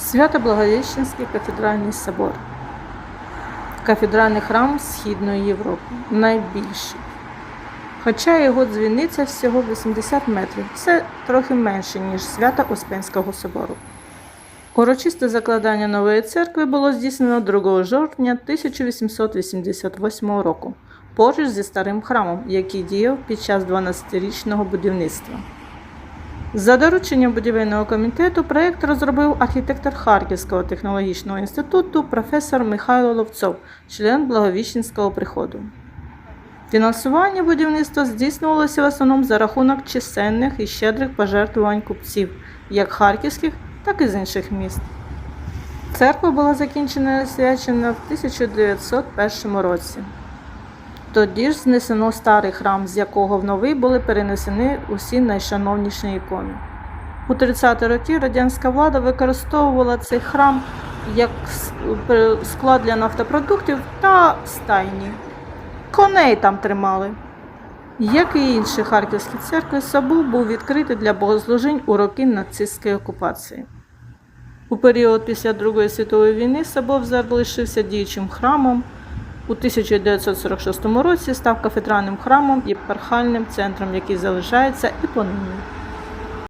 Свято-Благовіщенський кафедральний собор. Кафедральний храм Східної Європи. Найбільший. Хоча його дзвіниця всього 80 метрів. Це трохи менше, ніж свята Успенського собору. Урочисте закладання нової церкви було здійснено 2 жовтня 1888 року поруч зі старим храмом, який діяв під час 12-річного будівництва. За дорученням будівельного комітету проєкт розробив архітектор Харківського технологічного інституту професор Михайло Ловцов, член Благовіщенського приходу. Фінансування будівництва здійснювалося в основному за рахунок чисельних і щедрих пожертвувань купців, як харківських, так і з інших міст. Церква була закінчена і освячена в 1901 році. Тоді ж знесено старий храм, з якого в новий були перенесені усі найшановніші ікони. У 30-ті роки радянська влада використовувала цей храм як склад для нафтопродуктів та стайні. Коней там тримали. Як і інші харківські церкви, собор був відкритий для богослужінь у роки нацистської окупації. У період після Другої світової війни собор залишився діючим храмом. У 1946 році став кафедральним храмом і єпархальним центром, який залишається і понині.